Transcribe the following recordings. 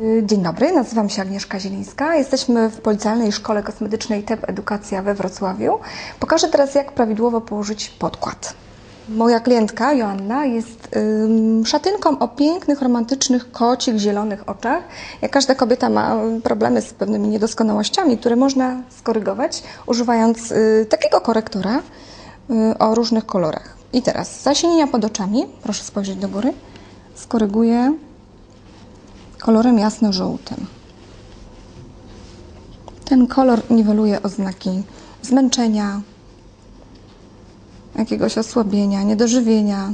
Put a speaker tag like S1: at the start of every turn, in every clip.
S1: Y, Dzień dobry, nazywam się Agnieszka Zielińska. Jesteśmy w Policjalnej Szkole Kosmetycznej TEP Edukacja we Wrocławiu. Pokażę teraz, jak prawidłowo położyć podkład. Moja klientka Joanna jest ym, szatynką o pięknych, romantycznych, kocich, zielonych oczach. Jak każda kobieta ma y, problemy z pewnymi niedoskonałościami, które można skorygować używając y, takiego korektora y, o różnych kolorach. I teraz zasinienia pod oczami, proszę spojrzeć do góry, skoryguję kolorem jasno-żółtym. Ten kolor niweluje oznaki zmęczenia, jakiegoś osłabienia, niedożywienia.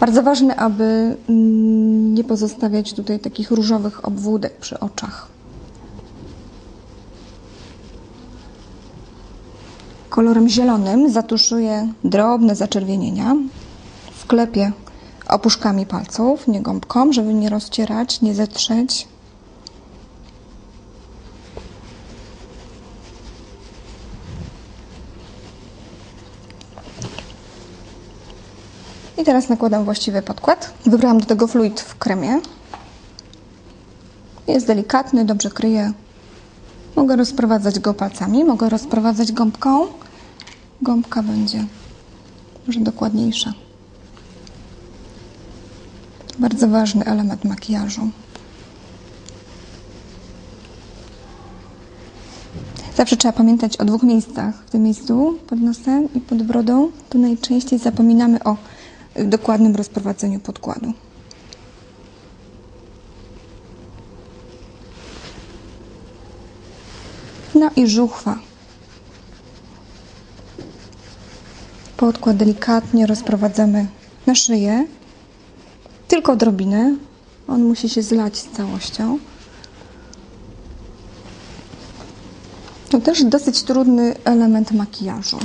S1: Bardzo ważne, aby mm, nie pozostawiać tutaj takich różowych obwódek przy oczach. Kolorem zielonym zatuszuję drobne zaczerwienienia. Wklepię opuszkami palców, nie gąbką, żeby nie rozcierać, nie zetrzeć. I teraz nakładam właściwy podkład. Wybrałam do tego fluid w kremie. Jest delikatny, dobrze kryje. Mogę rozprowadzać go palcami, mogę rozprowadzać gąbką. Gąbka będzie może dokładniejsza. Bardzo ważny element makijażu. Zawsze trzeba pamiętać o dwóch miejscach. W tym miejscu pod nosem i pod brodą. Tu najczęściej zapominamy o dokładnym rozprowadzeniu podkładu. No i żuchwa. Podkład delikatnie rozprowadzamy na szyję. Tylko odrobinę. On musi się zlać z całością. To też dosyć trudny element makijażu.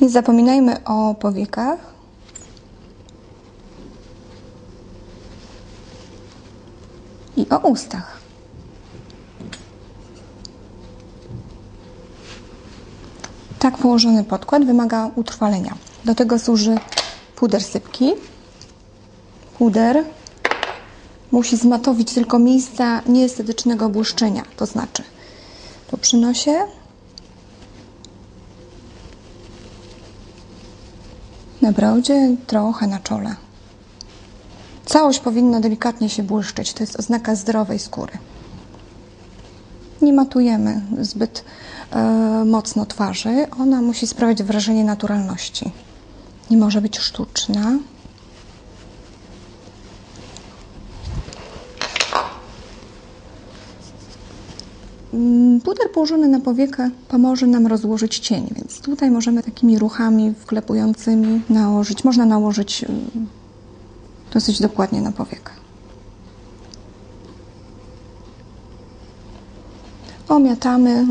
S1: Nie zapominajmy o powiekach. I o ustach. Tak położony podkład wymaga utrwalenia. Do tego służy puder sypki. Puder musi zmatowić tylko miejsca nieestetycznego błyszczenia, to znaczy tu przy nosie, na brodzie, trochę na czole. Całość powinna delikatnie się błyszczeć, to jest oznaka zdrowej skóry. Nie matujemy zbyt e, mocno twarzy, ona musi sprawiać wrażenie naturalności. Nie może być sztuczna. Mm, Puder położony na powiekę pomoże nam rozłożyć cień, więc tutaj możemy takimi ruchami wklepującymi nałożyć, można nałożyć mm, dosyć dokładnie na powiekę. Omiatamy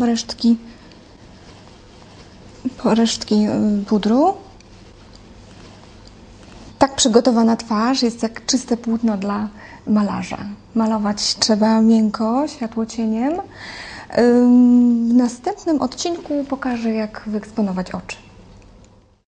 S1: resztki, resztki ym, pudru. Tak przygotowana twarz jest jak czyste płótno dla malarza. Malować trzeba miękko, światłocieniem. Ym, W następnym odcinku pokażę, jak wyeksponować oczy.